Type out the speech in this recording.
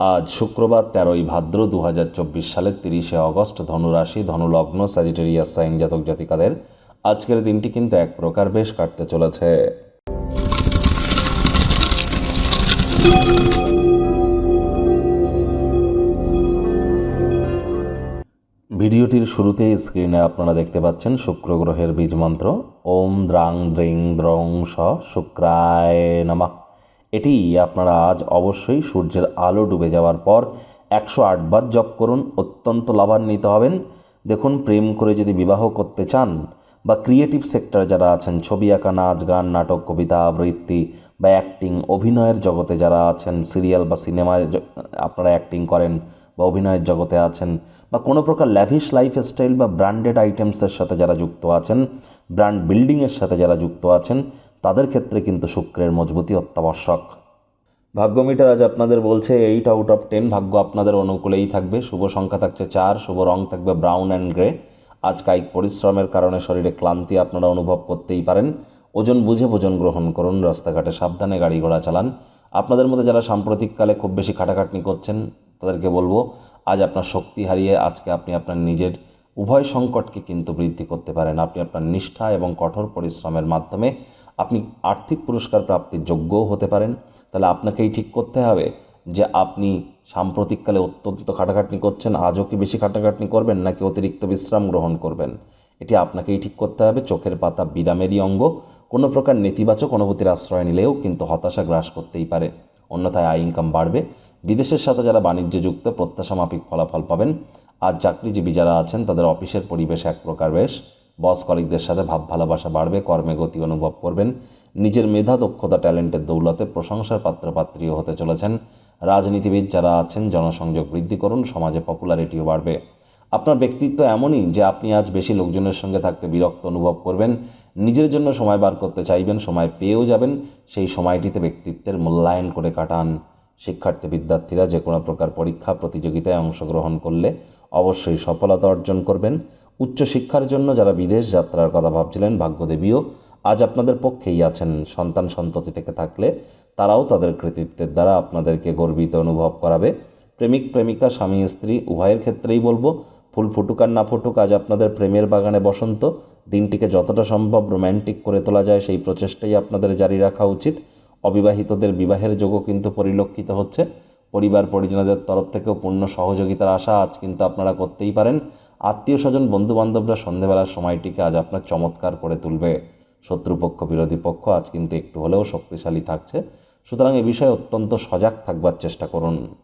আজ শুক্রবার তেরোই ভাদ্র দু হাজার চব্বিশ সালের তিরিশে অগস্ট ধনুরাশি ধনুলগ্ন স্যাজিটেরিয়াস সাইন জাতক জাতিকাদের আজকের দিনটি কিন্তু এক প্রকার বেশ কাটতে চলেছে। ভিডিওটির শুরুতে স্ক্রিনে আপনারা দেখতে পাচ্ছেন শুক্র গ্রহের বীজ মন্ত্র। ওম দ্রাং দ্রিং দ্রং স শুক্রায় নমঃ। এটি আপনারা আজ অবশ্যই সূর্যের আলো ডুবে যাওয়ার পর একশো আটবার জপ করুন, অত্যন্ত লাভান্বিত হবেন। দেখুন, প্রেম করে যদি বিবাহ করতে চান বা ক্রিয়েটিভ সেক্টর যারা আছেন, ছবি আঁকা, নাচ, গান, নাটক, কবিতা, আবৃত্তি বা অ্যাক্টিং অভিনয়ের জগতে যারা আছেন সিরিয়াল বা সিনেমায় আপনারা অ্যাক্টিং করেন বা অভিনয়ের জগতে আছেন বা কোনো প্রকার ল্যাভিশ লাইফস্টাইল বা ব্র্যান্ডেড আইটেমসের সাথে যারা যুক্ত আছেন ব্র্যান্ড বিল্ডিংয়ের সাথে যারা যুক্ত আছেন তাদের ক্ষেত্রে কিন্তু শুক্রের মজবুতি অত্যাবশ্যক। ভাগ্য মিটার আজ আপনাদের বলছে এইট আউট অফ টেন ভাগ্য আপনাদের অনুকূলেই থাকবে। শুভ সংখ্যা থাকছে চার, শুভ রং থাকবে ব্রাউন অ্যান্ড গ্রে আজ কায়িক পরিশ্রমের কারণে শরীরে ক্লান্তি আপনারা অনুভব করতেই পারেন। ওজন বুঝে ভোজন গ্রহণ করুন, রাস্তাঘাটে সাবধানে গাড়ি ঘোড়া চালান। আপনাদের মধ্যে যারা সাম্প্রতিককালে খুব বেশি খাটাখাটনি করছেন, তাদেরকে বলব, আজ আপনার শক্তি হারিয়ে আজকে আপনি আপনার নিজের উভয় সংকটকে কিন্তু বৃদ্ধি করতে পারেন। আপনি আপনার নিষ্ঠা এবং কঠোর পরিশ্রমের মাধ্যমে আপনি আর্থিক পুরস্কার প্রাপ্তির যোগ্যও হতে পারেন। তাহলে আপনাকেই ঠিক করতে হবে যে আপনি সাম্প্রতিককালে অত্যন্ত খাটাখাটনি করছেন, আজও কি বেশি খাটাখাটনি করবেন নাকি অতিরিক্ত বিশ্রাম গ্রহণ করবেন? এটি আপনাকেই ঠিক করতে হবে, চোখের পাতা বিরামেরই অঙ্গ। কোনো প্রকার নেতিবাচক অনুভূতির আশ্রয় নিলেও কিন্তু হতাশা গ্রাস করতেই পারে। অন্যথায় আয় ইনকাম বাড়বে। বিদেশের সাথে যারা বাণিজ্যে যুক্ত প্রত্যাশা মাফিক ফলাফল পাবেন। আর চাকরিজীবী যারা আছেন, তাদের অফিসের পরিবেশ এক প্রকার বেশ বস কলিকদের সাথে ভাব ভালোবাসা বাড়বে, কর্মে গতি অনুভব করবেন। নিজের মেধা, দক্ষতা, ট্যালেন্টের দৌলতে প্রশংসার পাত্রপাত্রীও হতে চলেছেন। রাজনীতিবিদ যারা আছেন, জনসংযোগ বৃদ্ধি করুন, সমাজে পপুলারিটিও বাড়বে। আপনার ব্যক্তিত্ব এমনই যে আপনি আজ বেশি লোকজনের সঙ্গে থাকতে বিরক্ত অনুভব করবেন। নিজের জন্য সময় বার করতে চাইবেন, সময় পেয়েও যাবেন। সেই সময়টিতে ব্যক্তিত্বের মূল্যায়ন করে কাটান। শিক্ষার্থী, বিদ্যার্থীরা যে কোনো প্রকার পরীক্ষা, প্রতিযোগিতায় অংশগ্রহণ করলে অবশ্যই সফলতা অর্জন করবেন। উচ্চশিক্ষার জন্য যারা বিদেশ যাত্রার কথা ভাবছিলেন, ভাগ্যদেবীও আজ আপনাদের পক্ষেই আছেন। সন্তান সন্ততি থেকে থাকলে তারাও তাদের কৃতিত্বের দ্বারা আপনাদেরকে গর্বিত অনুভব করাবে। প্রেমিক, প্রেমিকা, স্বামী, স্ত্রী, উভয়ের ক্ষেত্রেই বলব, ফুল ফুটুক আর না ফুটুক, আজ আপনাদের প্রেমের বাগানে বসন্ত। দিনটিকে যতটা সম্ভব রোম্যান্টিক করে তোলা যায়, সেই প্রচেষ্টাই আপনাদের জারি রাখা উচিত। অবিবাহিতদের বিবাহের যোগও কিন্তু পরিলক্ষিত হচ্ছে। পরিবার পরিজনদের তরফ থেকেও পূর্ণ সহযোগিতার আশা আজ কিন্তু আপনারা করতেই পারেন। আত্মীয় স্বজন বন্ধুবান্ধবরা সন্ধেবেলার সময়টিকে আজ আপনার চমৎকার করে তুলবে। শত্রুপক্ষ, বিরোধী পক্ষ আজ কিন্তু একটু হলেও শক্তিশালী থাকছে। সুতরাং এ বিষয়ে অত্যন্ত সজাগ থাকবার চেষ্টা করুন।